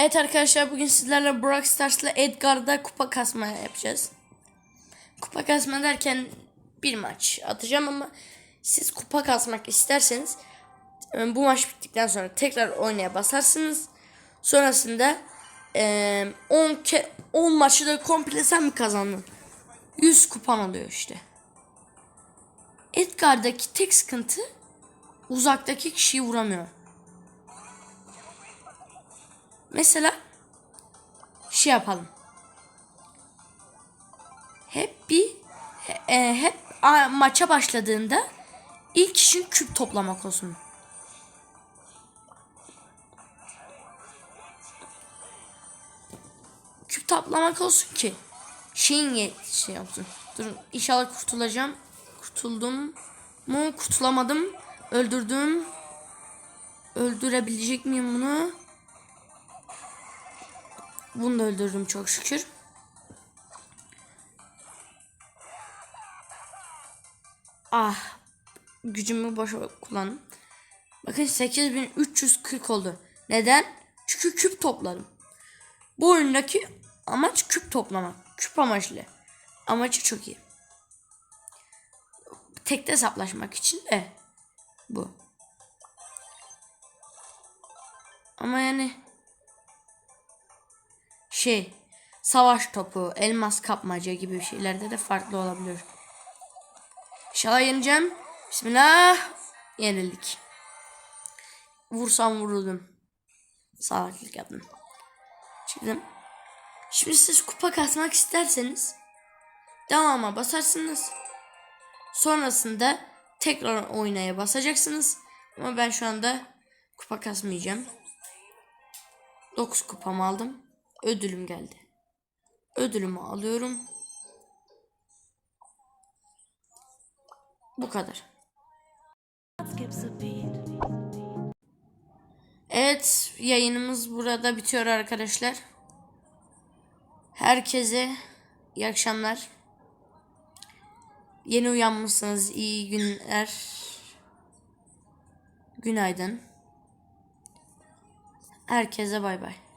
Evet arkadaşlar bugün sizlerle Brawl Stars'la Edgar'da kupa kasma yapacağız. Kupa kasma derken bir maç atacağım ama siz kupa kasmak isterseniz e, bu maç bittikten sonra tekrar oynaya basarsınız. Sonrasında e, 10 ke 10 maçı da komple sen mi kazandın? 100 kupan oluyor işte. Edgar'daki tek sıkıntı uzaktaki kişiyi vuramıyor. Mesela şey yapalım. Hep bir e, hep a- maça başladığında ilk işin küp toplamak olsun. Küp toplamak olsun ki şeyin şey olsun. Durun inşallah kurtulacağım. Kurtuldum mu? Kurtulamadım. Öldürdüm. Öldürebilecek miyim bunu? Bunu da öldürdüm çok şükür. Ah. Gücümü boşa kullandım. Bakın 8340 oldu. Neden? Çünkü küp topladım. Bu oyundaki amaç küp toplamak. Küp amaçlı. Amacı çok iyi. Tekte hesaplaşmak için de bu. Ama yani şey savaş topu, elmas kapmaca gibi şeylerde de farklı olabilir. İnşallah yeneceğim. Bismillah. Yenildik. Vursam vuruldum. Salaklık yaptım. Şimdi, şimdi siz kupa kasmak isterseniz devama basarsınız. Sonrasında tekrar oynaya basacaksınız. Ama ben şu anda kupa kasmayacağım. 9 kupamı aldım. Ödülüm geldi. Ödülümü alıyorum. Bu kadar. Evet yayınımız burada bitiyor arkadaşlar. Herkese iyi akşamlar. Yeni uyanmışsınız iyi günler. Günaydın. Herkese bay bay.